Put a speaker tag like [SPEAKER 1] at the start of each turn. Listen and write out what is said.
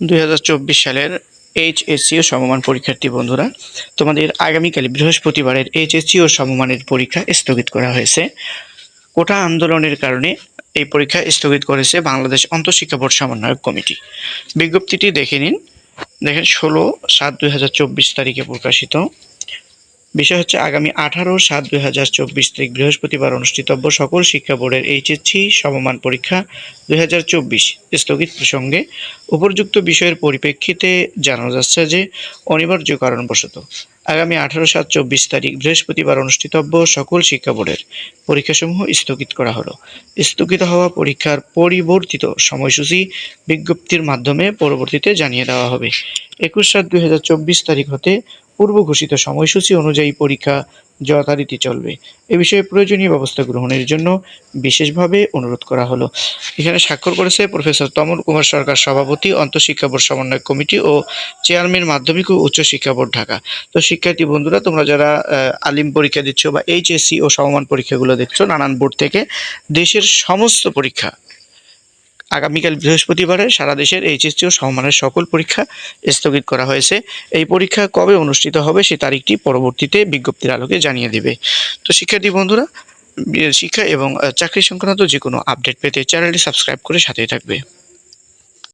[SPEAKER 1] দুই সালের এইচএসসিও সমমান পরীক্ষার্থী বন্ধুরা, তোমাদের আগামীকাল বৃহস্পতিবারের এইচএসসিও সমমানের পরীক্ষা স্থগিত করা হয়েছে। কোটা আন্দোলনের কারণে এই পরীক্ষা স্থগিত করেছে বাংলাদেশ অন্তঃশিক্ষা বোর্ড সমন্বয়ক কমিটি। বিজ্ঞপ্তিটি দেখে নিন। দেখেন, ষোলো সাত দুই তারিখে প্রকাশিত। বিষয় হচ্ছে আগামী আঠারো সাত দুই হাজার চব্বিশ তারিখ বৃহস্পতিবার অনুষ্ঠিতব্য সকল শিক্ষা বোর্ডের এইচএসসি সমমান পরীক্ষা দুই হাজার চব্বিশ স্থগিত প্রসঙ্গে উপর্যুক্ত বিষয়ের পরিপ্রেক্ষিতে জানা যাচ্ছে যে অনিবার্য কারণবশত আগামী আঠারো সাত চব্বিশ তারিখ বৃহস্পতিবার অনুষ্ঠিতব্য সকল শিক্ষা বোর্ডের পরীক্ষাসমূহ স্থগিত করা হলো। স্থগিত হওয়া পরীক্ষার পরিবর্তিত সময়সূচি বিজ্ঞপ্তির মাধ্যমে পরবর্তীতে জানিয়ে দেওয়া হবে। একুশ সাত দুই হাজার চব্বিশ তারিখ হতে পূর্ব ঘোষিত সময়সূচি অনুযায়ী পরীক্ষা যথারীতি চলবে। এ বিষয়ে প্রয়োজনীয় ব্যবস্থা গ্রহণের জন্য বিশেষভাবে অনুরোধ করা হলো। এখানে স্বাক্ষর করেছে প্রফেসর তমল কুমার সরকার সভাপতি, অন্তঃশিক্ষা বোর্ড সমন্বয় কমিটি ও চেয়ারম্যান মাধ্যমিক ও উচ্চ শিক্ষা বোর্ড ঢাকা। তো শিক্ষার্থী বন্ধুরা, তোমরা যারা আলিম পরীক্ষা দিচ্ছ বা এইচএসসি ও সমমান পরীক্ষাগুলো দেখছ, নানান বোর্ড থেকে দেশের সমস্ত পরীক্ষা আগামীকাল বৃহস্পতিবারে সারা দেশের এইচএসসি ও সমমানের সকল পরীক্ষা স্থগিত করা হয়েছে। এই পরীক্ষা কবে অনুষ্ঠিত হবে সে তারিখটি পরবর্তীতে বিজ্ঞপ্তির আলোকে জানিয়ে দেবে। তো শিক্ষার্থী বন্ধুরা শিক্ষা এবং চাকরি সংক্রান্ত যে কোনো আপডেট পেতে চ্যানেলটি সাবস্ক্রাইব করে সাথেই থাকবে।